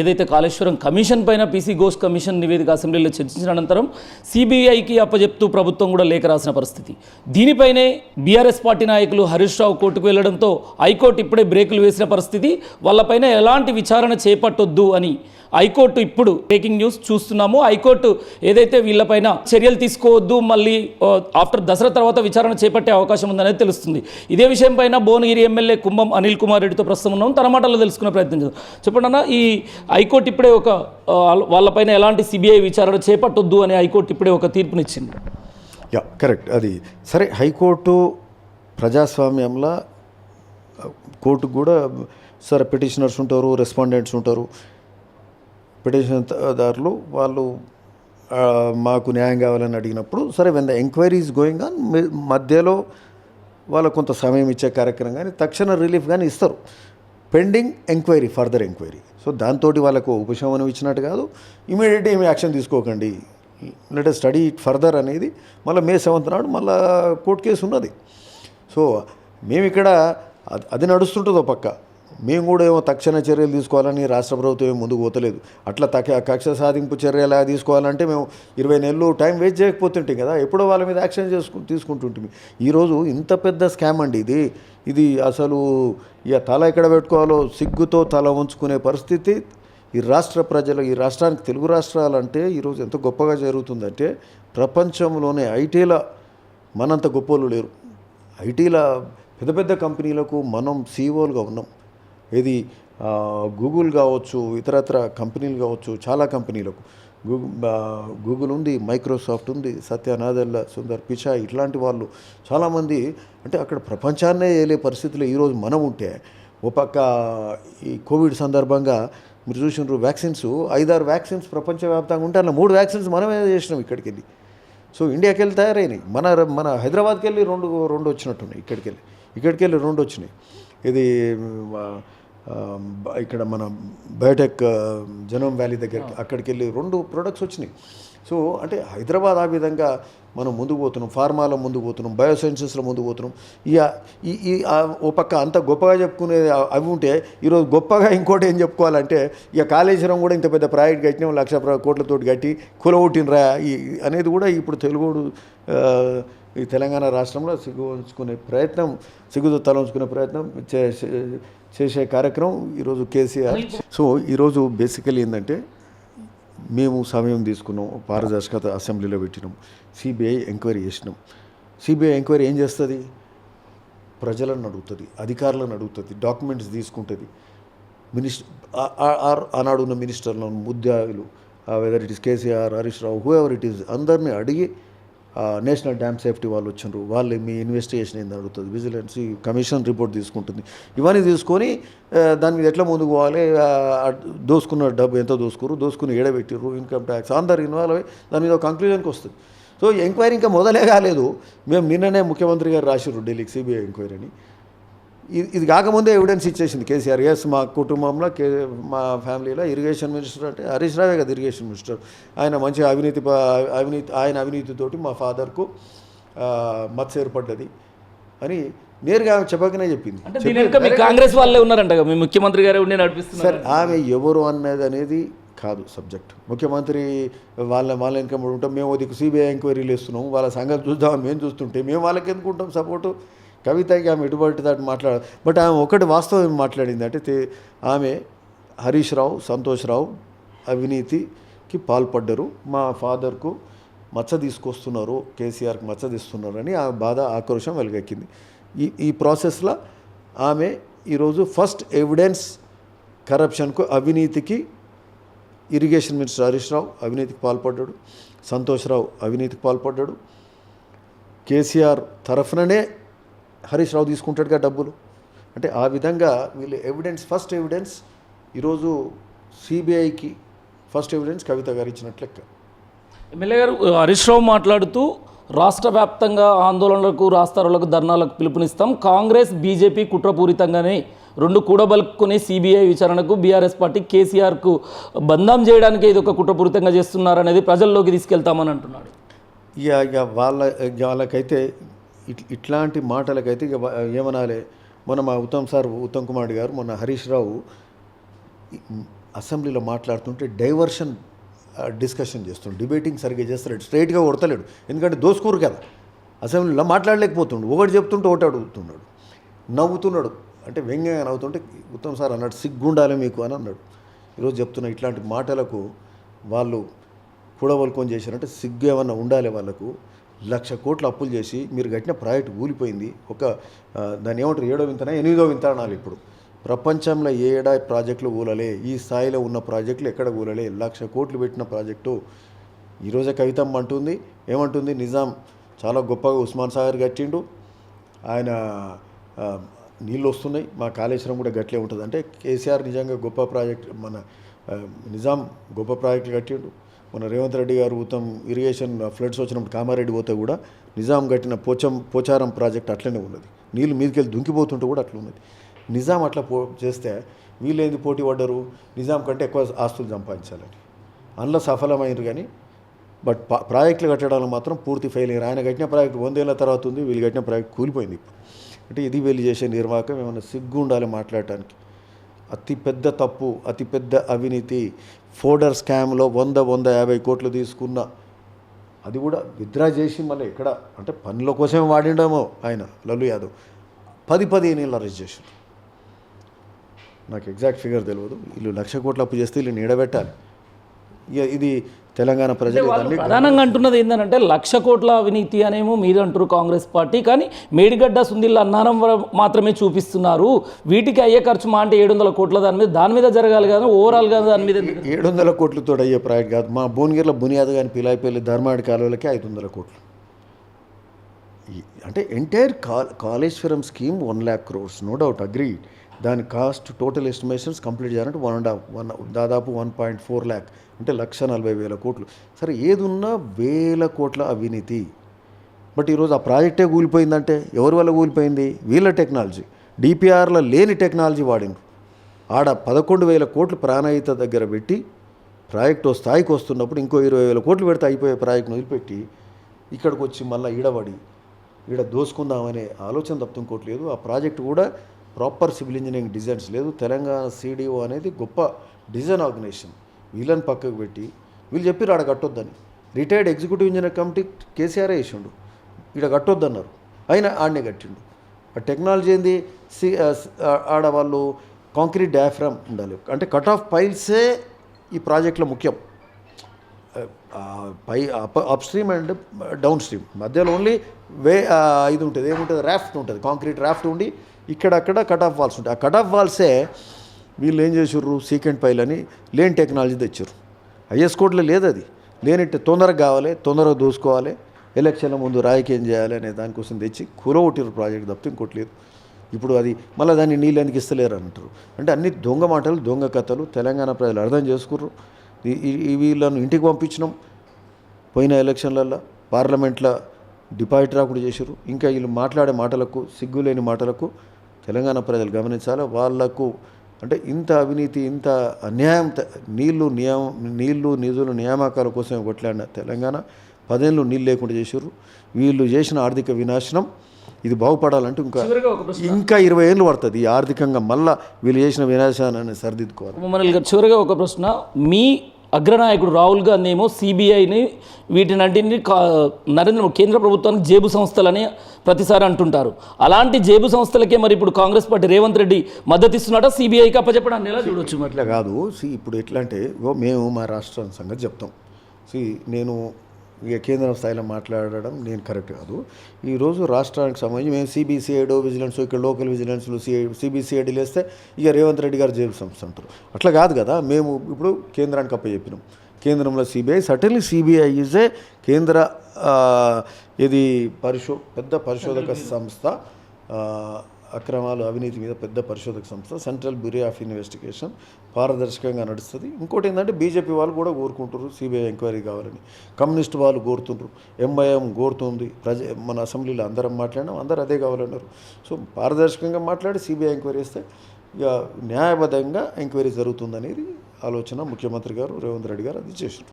ఏదైతే కాళేశ్వరం కమిషన్ పైన PC Ghosh commission నివేదిక అసెంబ్లీలో చర్చించిన అనంతరం సిబిఐకి అప్పజెప్తూ ప్రభుత్వం కూడా లేఖ రాసిన పరిస్థితి. దీనిపైనే బీఆర్ఎస్ పార్టీ నాయకులు హరీష్ రావు కోర్టుకు వెళ్ళడంతో హైకోర్టు ఇప్పుడే బ్రేకులు వేసిన పరిస్థితి. వాళ్ళపైన ఎలాంటి విచారణ చేపట్టొద్దు అని హైకోర్టు ఇప్పుడు బ్రేకింగ్ న్యూస్ చూస్తున్నాము. హైకోర్టు ఏదైతే వీళ్ళపైన చర్యలు తీసుకోవద్దు మళ్ళీ ఆఫ్టర్ దసరా తర్వాత విచారణ చేపట్టే అవకాశం ఉందనేది తెలుస్తుంది. ఇదే విషయం పైన భువనగిరి ఎమ్మెల్యే కుంభం అనిల్ కుమార్ రెడ్డితో ప్రస్తుతం ఉన్నాం. తన మాటల్లో తెలుసుకునే ప్రయత్నం చేద్దాం. చెప్పండి అన్న ఈ హైకోర్టు ఇప్పుడే ఒక వాళ్ళపైన ఎలాంటి సిబిఐ విచారణ చేపట్టొద్దు అని హైకోర్టు ఇప్పుడే ఒక తీర్పునిచ్చింది. Yeah correct. అది సరే హైకోర్టు ప్రజాస్వామ్యంలో కోర్టుకు కూడా సరే పిటిషనర్స్ ఉంటారు రెస్పాండెంట్స్ ఉంటారు. పిటిషన్ దారులు వాళ్ళు మాకు న్యాయం కావాలని అడిగినప్పుడు సరే when the enquiry is going on మధ్యలో వాళ్ళకు కొంత సమయం ఇచ్చే కార్యక్రమం కానీ తక్షణ రిలీఫ్ కానీ ఇస్తారు. Pending enquiry further enquiry so దాంతో వాళ్ళకు ఉపశమనం ఇచ్చినట్టు కాదు ఇమీడియట్గా ఏమి యాక్షన్ తీసుకోకండి. లెట్ స్టడీ ఇట్ ఫర్దర్ అనేది మళ్ళీ మే సెవెంత్ నాడు మళ్ళీ కోర్టు కేసు ఉన్నది. సో మేము ఇక్కడ అది- అది పక్క. మేము కూడా ఏమో తక్షణ చర్యలు తీసుకోవాలని రాష్ట్ర ప్రభుత్వం ఏం ముందుకు పోతలేదు. అట్లా తక్ష కక్ష సాధింపు చర్యలు ఎలా తీసుకోవాలంటే మేము ఇరవై నెలలు టైం వేస్ట్ చేయకపోతుంటాం కదా. ఎప్పుడో వాళ్ళ మీద యాక్షన్ చేసుకు తీసుకుంటుంటాం. ఈరోజు ఇంత పెద్ద స్కామ్ అండి ఇది. ఇది అసలు ఇక తల ఎక్కడ పెట్టుకోవాలో సిగ్గుతో తల ఉంచుకునే పరిస్థితి. ఈ రాష్ట్ర ప్రజలు ఈ రాష్ట్రానికి తెలుగు రాష్ట్రాలంటే ఈరోజు ఎంత గొప్పగా జరుగుతుందంటే ప్రపంచంలోనే ఐటీల మనంత గొప్పలు లేరు. ఐటీల పెద్ద పెద్ద కంపెనీలకు మనం సీఈఓలుగా ఉన్నాం. ఇది గూగుల్ కావచ్చు ఇతరత్ర కంపెనీలు కావచ్చు చాలా కంపెనీలకు. గూగుల్ గూగుల్ ఉంది మైక్రోసాఫ్ట్ ఉంది సత్య సుందర్ పిచాయ్ ఇట్లాంటి వాళ్ళు చాలామంది అంటే అక్కడ ప్రపంచాన్నే ఏలే పరిస్థితిలో ఈరోజు మనం ఉంటే ఓ పక్క ఈ కోవిడ్ సందర్భంగా మీరు చూసినారు వ్యాక్సిన్స్ ఐదారు వ్యాక్సిన్స్ ప్రపంచవ్యాప్తంగా ఉంటే అలా మూడు వ్యాక్సిన్స్ మనమే చేసినాం ఇక్కడికి వెళ్ళి సో ఇండియాకి వెళ్ళి తయారైనాయి. మన మన హైదరాబాద్కి వెళ్ళి రెండు రెండు వచ్చినట్టున్నాయి ఇక్కడికి వెళ్ళి ఇక్కడికి వెళ్ళి రెండు వచ్చినాయి. ఇది ఇక్కడ మన బయోటెక్ ఆ, జనోమ్ వ్యాలీ దగ్గరికి అక్కడికి వెళ్ళి రెండు ప్రొడక్ట్స్ వచ్చినాయి. సో అంటే హైదరాబాద్ ఆ విధంగా మనం ముందుకు పోతున్నాం ఫార్మాలో ముందుకు పోతున్నాం బయోసైన్సెస్లో ముందుకు పోతున్నాం. ఇక ఈ ఓ పక్క అంత గొప్పగా చెప్పుకునేది అవి ఉంటే ఈరోజు గొప్పగా ఇంకోటి ఏం చెప్పుకోవాలంటే ఇక కాళేశ్వరం కూడా ఇంత పెద్ద ప్రాజెక్ట్ కట్టినాం లక్ష కోట్లతోటి కట్టి కులగొట్టినరా ఈ అనేది కూడా ఇప్పుడు తెలుగుడు ఈ తెలంగాణ రాష్ట్రంలో సిగ్గు ఉంచుకునే ప్రయత్నం సిగ్గుతో తల ఉంచుకునే ప్రయత్నం చేసే కార్యక్రమం ఈరోజు కేసీఆర్. సో ఈరోజు బేసికలీ ఏంటంటే మేము సమయం తీసుకున్నాం పారదర్శకత అసెంబ్లీలో పెట్టినాం సిబిఐ ఎంక్వైరీ చేసినాం. సిబిఐ ఎంక్వైరీ ఏం చేస్తుంది? ప్రజలను అడుగుతుంది అధికారులను అడుగుతుంది డాక్యుమెంట్స్ తీసుకుంటుంది. మినిస్టర్ ఆనాడున్న ఆనాడు ఉన్న మినిస్టర్లను ముద్దాయిలు whether it is KCR Harish Rao whoever it is అందరినీ అడిగి నేషనల్ డ్యామ్ సేఫ్టీ వాళ్ళు వచ్చిండ్రు. వాళ్ళు మీ ఇన్వెస్టిగేషన్ ఏంది అడుగుతుంది విజిలెన్స్ కమిషన్ రిపోర్ట్ తీసుకుంటుంది. ఇవన్నీ తీసుకొని దాని మీద ఎట్లా ముందుకు పోవాలి? దోసుకున్న డబ్బు ఎంత దోసుకురు దోసుకుని ఏడబెట్టిర్రు ఇన్కమ్ ట్యాక్స్ అందరు ఇన్వాల్వ్ అయ్యి దాని మీద ఒక కంక్లూజన్కి వస్తుంది. సో ఎంక్వైరీ ఇంకా మొదలే కాలేదు. మేము నిన్ననే ముఖ్యమంత్రి గారు రాసిర్రు ఢిల్లీకి సిబిఐ ఎంక్వైరీని ఇది ఇది కాకముందే ఎవిడెన్స్ ఇచ్చేసింది కేసీఆర్. ఎస్ మా కుటుంబంలో కే మా ఫ్యామిలీలో ఇరిగేషన్ మినిస్టర్ అంటే హరీష్ రావే కదా ఇరిగేషన్ మినిస్టర్ ఆయన మంచి అవినీతి అవినీతి ఆయన అవినీతితోటి మా ఫాదర్కు మత్స్య ఏర్పడ్డది అని నేరుగా ఆమె చెప్పకనే చెప్పింది. కాంగ్రెస్ వాళ్ళే ఉన్నారంట మీ ముఖ్యమంత్రి గారే ఉండి నడిపిస్తున్నారు. సరే ఆమె ఎవరు అన్నది అనేది కాదు సబ్జెక్ట్ ముఖ్యమంత్రి వాళ్ళ వాళ్ళ వెనక ఉంటాం మేము దిక్కు సిబిఐ ఎంక్వైరీలు ఇస్తున్నాం వాళ్ళ సంగతి చూద్దామని మేము చూస్తుంటే మేము వాళ్ళకి ఎందుకుంటాం సపోర్టు కవితకి ఆమె ఇటువంటి దాటి మాట్లాడ బట్ ఆమె ఒకటి వాస్తవం మాట్లాడింది. అంటే ఆమె హరీష్ రావు సంతోష్ రావు అవినీతికి పాల్పడ్డరు. మా ఫాదర్కు మచ్చ తీసుకొస్తున్నారు కేసీఆర్కి మచ్చ తీస్తున్నారు అని ఆ బాధ ఆక్రోషం వెలుగెక్కింది. ఈ ఈ ప్రాసెస్లో ఆమె ఈరోజు ఫస్ట్ ఎవిడెన్స్ కరప్షన్కు అవినీతికి ఇరిగేషన్ మినిస్టర్ హరీష్ రావు అవినీతికి పాల్పడ్డాడు. సంతోష్ రావు అవినీతికి పాల్పడ్డాడు. కేసీఆర్ తరఫుననే హరీష్ రావు తీసుకుంటాడుగా డబ్బులు. అంటే ఆ విధంగా వీళ్ళు ఎవిడెన్స్ ఫస్ట్ ఎవిడెన్స్ ఈరోజు సిబిఐకి ఫస్ట్ ఎవిడెన్స్ కవిత గారు ఇచ్చినట్లు లెక్క. ఎమ్మెల్యే గారు హరీష్ రావు మాట్లాడుతూ రాష్ట్ర వ్యాప్తంగా ఆందోళనలకు రాస్తారోలకు ధర్నాలకు పిలుపునిస్తాం. కాంగ్రెస్ బీజేపీ కుట్రపూరితంగానే రెండు కూడబలుక్కుని సిబిఐ విచారణకు బీఆర్ఎస్ పార్టీ కేసీఆర్కు బంధం చేయడానికి ఇది ఒక కుట్రపూరితంగా చేస్తున్నారనేది ప్రజల్లోకి తీసుకెళ్తామని అంటున్నాడు. ఇక ఇక వాళ్ళ వాళ్ళకైతే ఇట్లాంటి మాటలకైతే ఇక ఏమనాలి. మొన్న మా ఉత్తమ్ సార్ ఉత్తమ్ కుమార్ గారు మొన్న హరీష్ రావు అసెంబ్లీలో మాట్లాడుతుంటే డైవర్షన్ డిస్కషన్ చేస్తుండు. డిబేటింగ్ సరిగ్గా చేస్తాడు స్ట్రైట్గా కొడతలేడు. ఎందుకంటే దోసుకోరు కదా. అసెంబ్లీలో మాట్లాడలేకపోతుండు. ఒకటి చెప్తుంటే ఒకటి అడుగుతున్నాడు. నవ్వుతున్నాడు. అంటే వ్యంగ్యంగా నవ్వుతుంటే ఉత్తమ్ సార్ అన్నాడు సిగ్గుండాలి మీకు అని అన్నాడు. ఈరోజు చెప్తున్న ఇట్లాంటి మాటలకు వాళ్ళు కూడవలుకొని చేశారంటే సిగ్గు ఏమన్నా ఉండాలి వాళ్ళకు? లక్ష కోట్లు అప్పులు చేసి మీరు కట్టిన ప్రాజెక్ట్ కూలిపోయింది ఒక దాన్ని ఏమంటారు? ఏడో వింతనా ఎనిమిదో వింత అనాలి ఇప్పుడు. ప్రపంచంలో ఏడా ప్రాజెక్టులు ఊలలే ఈ స్థాయిలో ఉన్న ప్రాజెక్టులు ఎక్కడ ఊలలే లక్ష కోట్లు పెట్టిన ప్రాజెక్టు ఈరోజే కవితం అంటుంది. ఏమంటుంది? నిజాం చాలా గొప్పగా ఉస్మాన్ సాగర్ కట్టిండు. ఆయన నీళ్ళు వస్తున్నాయి మా కాళేశ్వరం కూడా గట్లే ఉంటుంది. అంటే కేసీఆర్ నిజంగా గొప్ప ప్రాజెక్ట్ మన నిజాం గొప్ప ప్రాజెక్టులు కట్టిండు. మన రేవంత్ రెడ్డి గారు ఉత్తమ్ ఇరిగేషన్ ఫ్లడ్స్ వచ్చినప్పుడు కామారెడ్డి పోతే కూడా నిజాం కట్టిన పోచం పోచారం ప్రాజెక్ట్ అట్లనే ఉన్నది. నీళ్ళు మీదకెళ్ళి దుంకిపోతుంటే కూడా అట్లా ఉన్నది. నిజాం అట్లా పో చేస్తే వీళ్ళేంది పోటీ పడ్డరు? నిజాం కంటే ఎక్కువ ఆస్తులు సంపాదించాలని. అందులో సఫలమైనరు కానీ బట్ ప్రాజెక్టులు కట్టడానికి మాత్రం పూర్తి ఫెయిల్ అయ్యారు. ఆయన కట్టిన ప్రాజెక్ట్ వందేళ్ళ తర్వాత ఉంది వీళ్ళు కట్టిన ప్రాజెక్ట్ కూలిపోయింది ఇప్పుడు. అంటే ఇది వీళ్ళు చేసే నిర్వాహకం ఏమైనా సిగ్గు ఉండాలి మాట్లాడటానికి. అతిపెద్ద తప్పు అతి పెద్ద అవినీతి ఫోడర్ స్కామ్లో వంద వంద యాభై కోట్లు తీసుకున్న. అది కూడా విత్డ్రా చేసి మళ్ళీ ఎక్కడ? అంటే పనుల కోసమే వాడిండేమో ఆయన లల్లు యాదవ్. పది పదిహేను ఏళ్ళు అరెస్ట్ చేశారు నాకు ఎగ్జాక్ట్ ఫిగర్ తెలియదు వీళ్ళు లక్ష కోట్లు అప్పు చేస్తే వీళ్ళు నీడబెట్టాలి. ఇది తెలంగాణ ప్రజలు ప్రధానంగా అంటున్నది ఏంటంటే లక్ష కోట్ల అవినీతి అనేమో మీరు అంటారు కాంగ్రెస్ పార్టీ. కానీ మేడిగడ్డ సుందిల్ల అన్నారం మాత్రమే చూపిస్తున్నారు. వీటికి అయ్యే ఖర్చు మా అంటే ఏడు వందల కోట్ల దాని మీద దాని మీద జరగాలి కానీ ఓవరాల్గా దాని మీద? ఏడు వందల కోట్లతో అయ్యే ప్రాజెక్ట్ కాదు. మా భువనగిరిలో బునియాద్ కానీ పిలాయిపల్లి ధర్మాడి కాలువలకి ఐదు వందల కోట్లు అంటే ఎంటైర్ కా Kaleshwaram scheme one lakh crores no doubt agree దాని కాస్ట్ టోటల్ ఎస్టిమేషన్స్ కంప్లీట్ చేయాలంటే వన్ అండ్ హాఫ్ వన్ దాదాపు వన్ పాయింట్ ఫోర్ ల్యాక్ అంటే లక్ష నలభై వేల కోట్లు. సరే ఏదున్నా వేల కోట్ల అవినీతి. బట్ ఈరోజు ఆ ప్రాజెక్టే కూలిపోయిందంటే ఎవరి వల్ల కూలిపోయింది? వీళ్ళ టెక్నాలజీ డిపిఆర్లో లేని టెక్నాలజీ వాడిండ్రు. ఆడ పదకొండు వేల కోట్లు ప్రాణహిత దగ్గర పెట్టి ప్రాజెక్ట్ స్థాయికి వస్తున్నప్పుడు ఇంకో ఇరవై వేల కోట్లు పెడితే అయిపోయే ప్రాజెక్ట్ను వదిలిపెట్టి ఇక్కడికి వచ్చి మళ్ళీ ఈడబడి ఈడ దోసుకుందామనే ఆలోచన తప్ప ఇంకోటి లేదు. ఆ ప్రాజెక్ట్ కూడా ప్రాపర్ సివిల్ ఇంజనీరింగ్ డిజైన్స్ లేదు. తెలంగాణ సిడిఓ అనేది గొప్ప డిజైన్ ఆర్గనైజేషన్. వీళ్ళని పక్కకు పెట్టి వీళ్ళు చెప్పారు ఆడ కట్టొద్దని. Retired executive engineer committee KCR వేసిండు ఈడ కట్టొద్దన్నారు. అయినా ఆడనే కట్టిండు. ఆ టెక్నాలజీ ఏంది? సి ఆడ వాళ్ళు కాంక్రీట్ డయాఫ్రామ్ ఉండాలి. అంటే కట్ ఆఫ్ పైల్సే ఈ ప్రాజెక్ట్లో ముఖ్యం. పై up upstream and downstream. మధ్యలో ఓన్లీ వే ఇది ఉంటుంది. ఏముంటుంది? రాఫ్ట్ ఉంటుంది. కాంక్రీట్ రాఫ్ట్ ఉండి ఇక్కడక్కడ కట్ ఆఫ్ వాల్స్ ఉంటాయి. ఆ కట్ ఆఫ్ వాల్సే వీళ్ళు ఏం చేసారు సీకెండ్ పైల్ అని లేని టెక్నాలజీ తెచ్చారు ఐఎస్ కోడ్లో లేదు అది లేని తొందరగా కావాలి తొందరగా దూసుకోవాలి ఎలక్షన్ల ముందు రాజకీయం చేయాలి అనే దానికోసం తెచ్చి కూలగొట్టిరు ప్రాజెక్ట్ తప్పితే ఇంకోటి లేదు. ఇప్పుడు అది మళ్ళీ దాన్ని నీళ్ళు ఎందుకు ఇస్తలేరు అంటారు. అంటే అన్ని దొంగ మాటలు దొంగ కథలు తెలంగాణ ప్రజలు అర్థం చేసుకుర్రు. వీళ్ళను ఇంటికి పంపించినాం. పోయిన ఎలక్షన్లలో పార్లమెంట్లో డిపాజిట్ రాకుండా చేశారు ఇంకా వీళ్ళు మాట్లాడే మాటలకు సిగ్గులేని మాటలకు తెలంగాణ ప్రజలు గమనించాలి? వాళ్ళకు అంటే ఇంత అవినీతి ఇంత అన్యాయం నీళ్ళు నియమ నీళ్ళు నిధులు నియామకాల కోసం కొట్లాడిన తెలంగాణ. పదేళ్ళు నీళ్ళు లేకుండా చేశారు వీళ్ళు చేసిన ఆర్థిక వినాశనం ఇది బాగుపడాలంటే ఇంకా ఇంకా ఇరవై ఏళ్ళు పడుతుంది. ఈ ఆర్థికంగా మళ్ళా వీళ్ళు చేసిన వినాశాన్ని సరిదిద్దుకోవాలి. మమ్మల్ని చివరిగా ఒక ప్రశ్న. మీ అగ్రనాయకుడు రాహుల్ గాంధీ ఏమో సిబిఐని వీటినన్నింటినీ కా నరేంద్ర కేంద్ర ప్రభుత్వానికి జేబు సంస్థలని ప్రతిసారి అంటుంటారు. అలాంటి జేబు సంస్థలకే మరి ఇప్పుడు కాంగ్రెస్ పార్టీ రేవంత్ రెడ్డి మద్దతు ఇస్తున్నాడా సిబిఐకి అప్పచెప్పడాన్ని ఎలా చూడొచ్చు అట్లా కాదు. సి ఇప్పుడు ఎట్లా అంటే మేము మా రాష్ట్రం సంగతి చెప్తాం. సి నేను ఇక కేంద్రం స్థాయిలో మాట్లాడడం నేను కరెక్ట్ కాదు. ఈరోజు రాష్ట్రానికి సంబంధించి మేము సిబిసిఐడో విజిలెన్స్ ఇక్కడ లోకల్ విజిలెన్స్లు సిఐ సిబిసిఐడీలు వేస్తే ఇక రేవంత్ రెడ్డి గారు జైలు సంస్థ అంటారు. అట్లా కాదు కదా మేము ఇప్పుడు కేంద్రానికి అప్ప చెప్పినాం. కేంద్రంలో CBI suddenly CBI is a కేంద్ర ఇది పరిశో పెద్ద పరిశోధక సంస్థ అక్రమాలు అవినీతి మీద పెద్ద పరిశోధక సంస్థ సెంట్రల్ బ్యూరో ఆఫ్ ఇన్వెస్టిగేషన్ పారదర్శకంగా నడుస్తుంది. ఇంకోటి ఏంటంటే బీజేపీ వాళ్ళు కూడా కోరుకుంటారు సిబిఐ ఎంక్వైరీ కావాలని. కమ్యూనిస్ట్ వాళ్ళు కోరుతుండ్రు. ఎంఐఎం కోరుతుంది. ప్రజ మన అసెంబ్లీలో అందరం మాట్లాడినాం అందరూ అదే కావాలన్నారు. సో పారదర్శకంగా మాట్లాడి సిబిఐ ఎంక్వైరీ చేస్తే ఇక న్యాయబద్ధంగా ఎంక్వైరీ జరుగుతుందనేది ఆలోచన ముఖ్యమంత్రి గారు రేవంత్ రెడ్డి గారు అది చేశారు